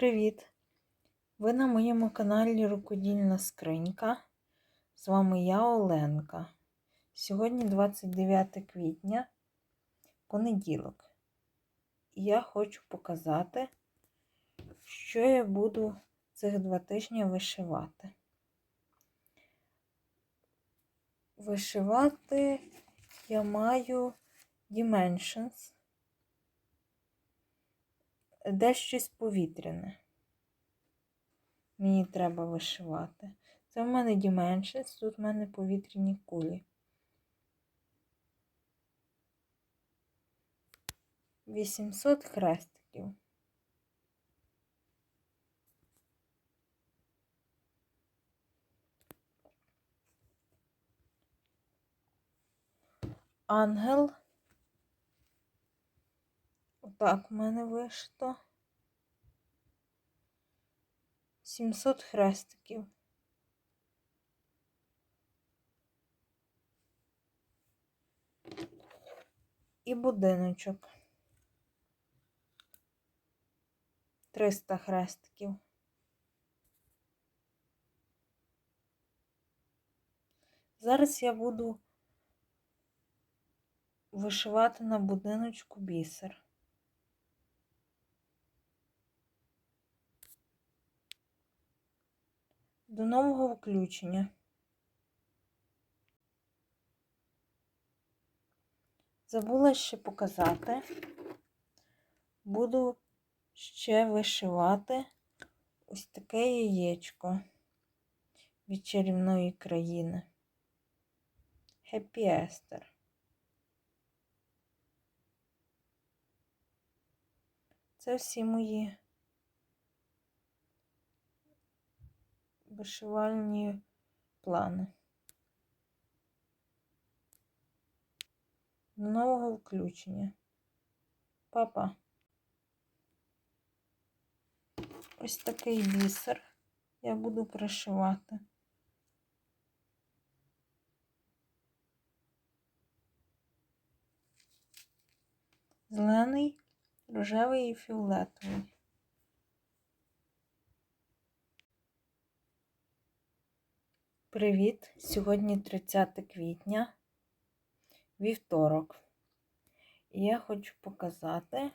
Привіт! Ви на моєму каналі Рукодільна Скринька. З вами я Оленка. Сьогодні 29 квітня, понеділок. І я хочу показати, що я буду цих два тижні вишивати. Вишивати я маю Dimensions де щось повітряне. Мені треба вишивати. Це в мене Dimensions, тут в мене повітряні кулі. Вісімсот хрестиків. Ангел так, в мене вийшло 700 хрестиків. І будиночок. 300 хрестиків. Зараз я буду вишивати на будиночку бісер. До нового включення. Забула ще показати. Буду ще вишивати ось таке яєчко від чарівної країни. Happy Esther. Це всі мої вишивальні плани. До нового включення. Папа. Ось такий бісер я буду пришивати. Зелений, рожевий і фіолетовий. Привіт! Сьогодні 30 квітня, вівторок. І я хочу показати,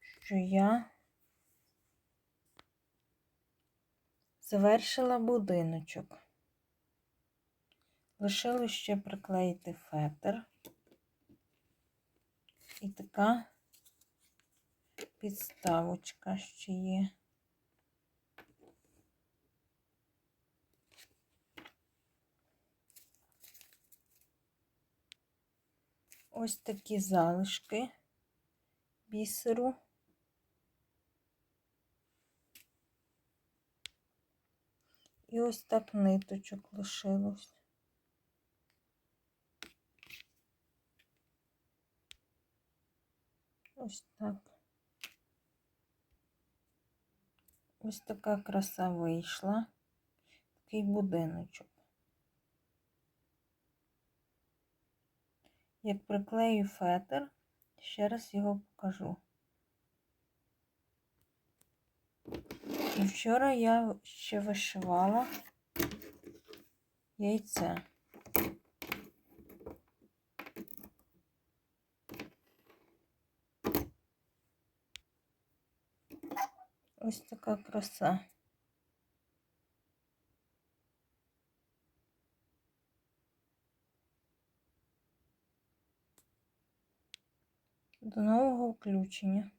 що я завершила будиночок. Лишилось ще приклеїти фетр. І така підставочка ще є. Ось такі залишки бісеру. І ось так ниточок лишилось. Ось так. Ось така краса вийшла, такий будиночок. Як приклею фетр, ще раз його покажу. І вчора я ще вишивала яйце. Ось така краса. До нового включення.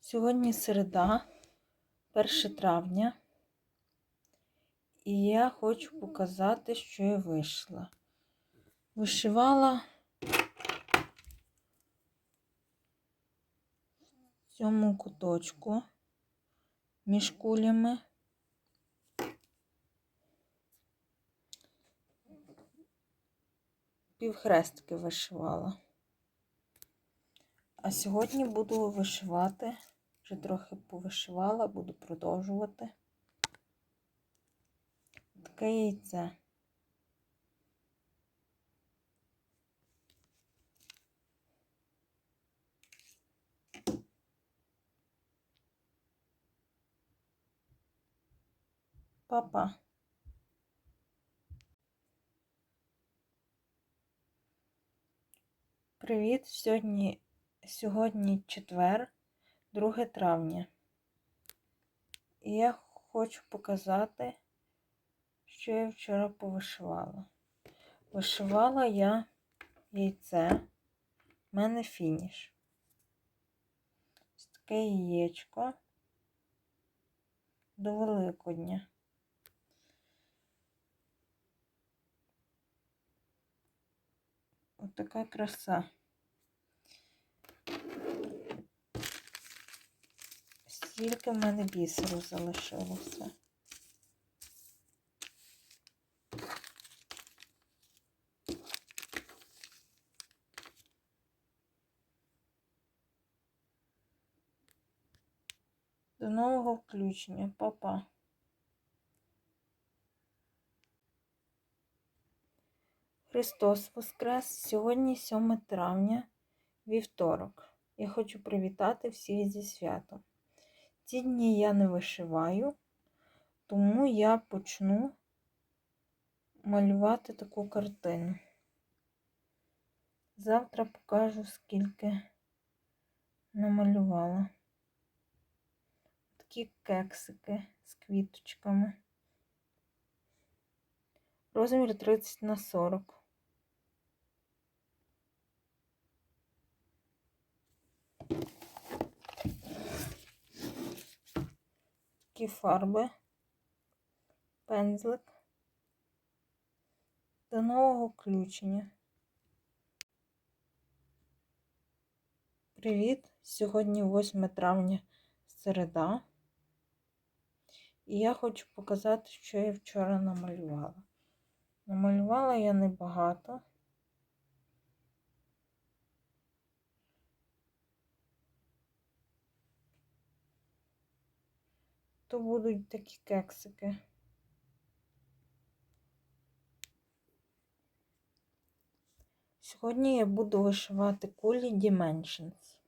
Сьогодні середа, 1 травня, і я хочу показати, що я вийшла. Вишивала в цьому куточку між кулями. півхрестки вишивала. А сьогодні буду вишивати, вже трохи повишивала, буду продовжувати. Таке яйце. Папа. Привіт! Сьогодні, сьогодні четвер, 2 травня. І я хочу показати, що я вчора повишивала. Вишивала я яйце, в мене фініш. Ось таке яєчко до Великодня. Ось така краса. Стільки в мене бісеру залишилося. До нового включення, Па-па. Христос Воскрес! Сьогодні 7 травня, вівторок. Я хочу привітати всіх зі святом. Ці дні я не вишиваю, тому я почну малювати таку картину. Завтра покажу, скільки намалювала. Такі кексики з квіточками. Розмір 30 на 40. Такі фарби, пензлик. До нового включення. Привіт! Сьогодні 8 травня середа. І я хочу показати, що я вчора намалювала. Намалювала я небагато. То будуть такі кексики. Сьогодні я буду вишивати кулі Dimensions.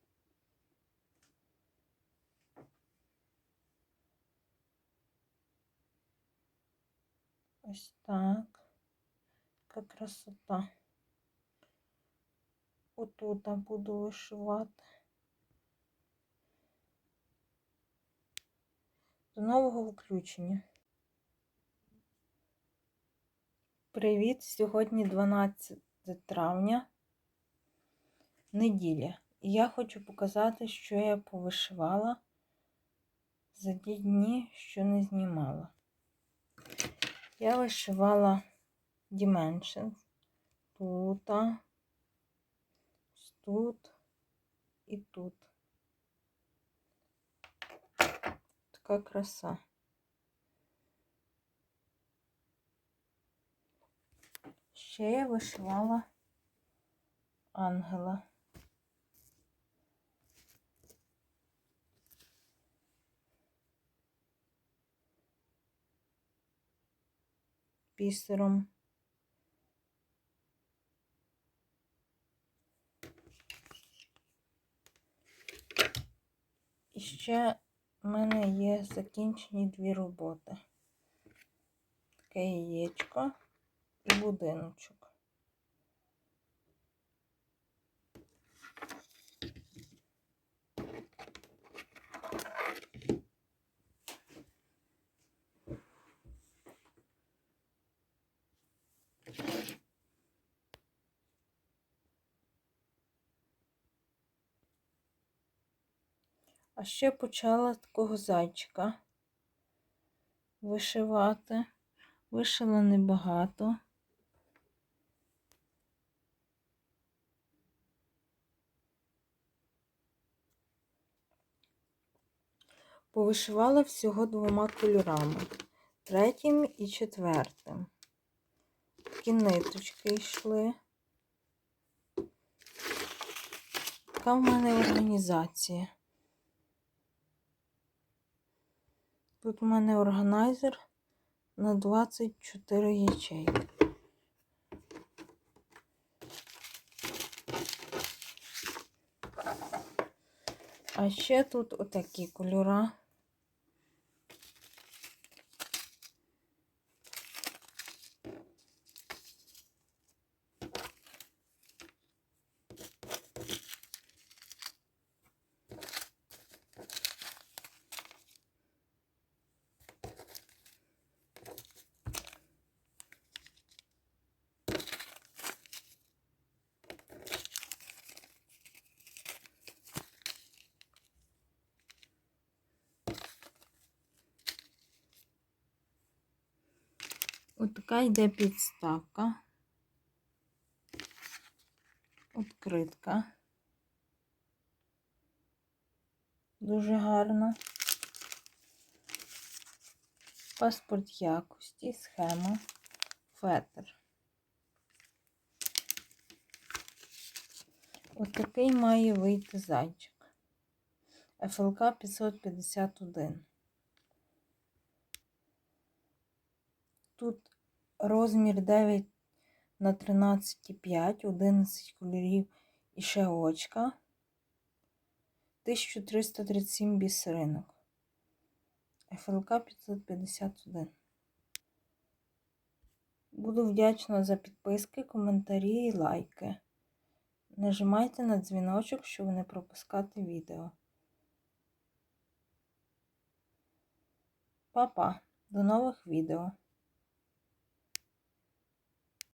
Ось так. Яка красота. Отут буду вишивати. Нового включення. Привіт! Сьогодні 12 травня, неділя. І я хочу показати, що я повишивала за ті дні, що не знімала. Я вишивала Dimensions тут, тут і тут. Така краса. Ще я вишивала ангела. Бісером. І ще в мене є закінчені дві роботи. Таке яєчко і будиночок. А ще почала такого зайчика вишивати. Вишила небагато. Повишивала всього двома кольорами, третім і четвертим. Такі ниточки йшли. Така в мене організація. Тут у мене органайзер на 24 ячейки. А ще тут отакі кольора. От така йде підставка. Откритка. Дуже гарна. Паспорт якості, схема, фетр. От такий має вийти зайчик. ФЛК 551. Тут розмір 9 на 13,5, 11 кольорів і ще очка. 1337 бісеринок. ФЛК 551. Буду вдячна за підписки, коментарі і лайки. Нажимайте на дзвіночок, щоб не пропускати відео. Па-па, до нових відео!